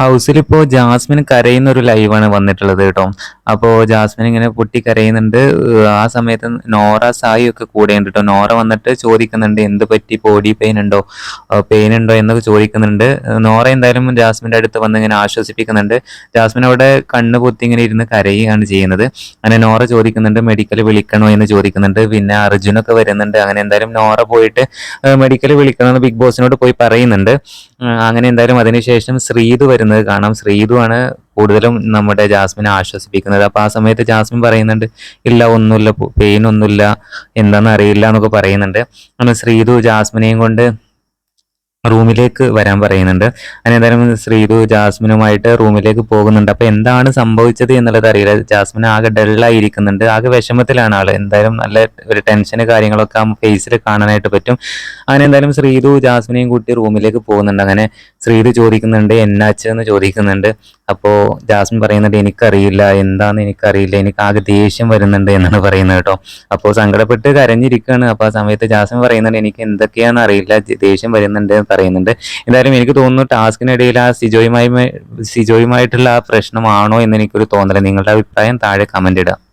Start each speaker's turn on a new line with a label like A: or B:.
A: ഹൗസിലിപ്പോ Jasmine കരയുന്ന ഒരു ലൈവാണ് വന്നിട്ടുള്ളത് കേട്ടോ. അപ്പോ ജാസ്മിൻ ഇങ്ങനെ പൊട്ടി കരയുന്നുണ്ട്. ആ സമയത്ത് നോറ, സായി ഒക്കെ കൂടെയുണ്ട് കേട്ടോ നോറ വന്നിട്ട് ചോദിക്കുന്നുണ്ട് എന്ത് പറ്റി ബോഡി പെയിൻ ഉണ്ടോ? പെയിൻ ഉണ്ടോ എന്നൊക്കെ ചോദിക്കുന്നുണ്ട്. നോറ എന്തായാലും ജാസ്മിന്റെ അടുത്ത് വന്ന് ഇങ്ങനെ ആശ്വസിപ്പിക്കുന്നുണ്ട്. ജാസ്മിൻ അവിടെ കണ്ണ് പൊത്തി ഇങ്ങനെ ഇരുന്ന് കരയുകയാണ് ചെയ്യുന്നത്. അങ്ങനെ നോറ ചോദിക്കുന്നുണ്ട് മെഡിക്കൽ വിളിക്കണോ എന്ന് ചോദിക്കുന്നുണ്ട്. പിന്നെ അർജുനൊക്കെ വരുന്നുണ്ട്. അങ്ങനെ എന്തായാലും നോറ പോയിട്ട് മെഡിക്കൽ വിളിക്കണമെന്ന് ബിഗ് ബോസിനോട് പോയി പറയുന്നുണ്ട്. അങ്ങനെ എന്തായാലും അതിനുശേഷം ശ്രീതു വരുന്നത് കാണാം. ശ്രീതു ആണ് കൂടുതലും നമ്മുടെ ജാസ്മിനെ ആശ്വസിപ്പിക്കുന്നത്. അപ്പോൾ ആ സമയത്ത് ജാസ്മിൻ പറയുന്നുണ്ട് ഇല്ല ഒന്നുമില്ല പെയിൻ ഒന്നുമില്ല എന്താണെന്ന് അറിയില്ല എന്നൊക്കെ പറയുന്നുണ്ട്. അങ്ങനെ ശ്രീതു ജാസ്മിനെയും കൊണ്ട് റൂമിലേക്ക് വരാൻ പറയുന്നുണ്ട്. അങ്ങനെ എന്തായാലും ശ്രീതു ജാസ്മിനുമായിട്ട് റൂമിലേക്ക് പോകുന്നുണ്ട്. അപ്പോൾ എന്താണ് സംഭവിച്ചത് എന്നുള്ളത് അറിയില്ല. ജാസ്മിൻ ആകെ ഡള്ളായിരിക്കുന്നുണ്ട്. ആകെ വിഷമത്തിലാണ് ആൾ. എന്തായാലും നല്ല ഒരു ടെൻഷന് കാര്യങ്ങളൊക്കെ ആ ഫേസിൽ കാണാനായിട്ട് പറ്റും. അങ്ങനെ എന്തായാലും ശ്രീതു ജാസ്മിനെയും കൂട്ടി റൂമിലേക്ക് പോകുന്നുണ്ട്. അങ്ങനെ ശ്രീതു ചോദിക്കുന്നുണ്ട് എന്നാച്ചെന്ന് ചോദിക്കുന്നുണ്ട്. അപ്പോൾ ജാസ്മിൻ പറയുന്നുണ്ട് എനിക്കറിയില്ല എന്താന്ന് എനിക്കറിയില്ല എനിക്ക് ആകെ ദേഷ്യം വരുന്നുണ്ട് എന്നാണ് പറയുന്നത് കേട്ടോ. അപ്പോൾ സങ്കടപ്പെട്ട് കരഞ്ഞിരിക്കുകയാണ്. അപ്പോൾ ആ സമയത്ത് ജാസ്മിൻ പറയുന്നുണ്ട് എനിക്ക് എന്തൊക്കെയാണെന്ന് അറിയില്ല ദേഷ്യം വരുന്നുണ്ട് എന്ന് പറയുന്നുണ്ട്. എന്തായാലും എനിക്ക് തോന്നുന്നു ടാസ്കിനിടയിൽ ആ സിജോയുമായി സിജോയുമായിട്ടുള്ള ആ പ്രശ്നമാണോ എന്ന് എനിക്കൊരു തോന്നൽ. നിങ്ങളുടെ അഭിപ്രായം താഴെ കമന്റ് ഇടുക.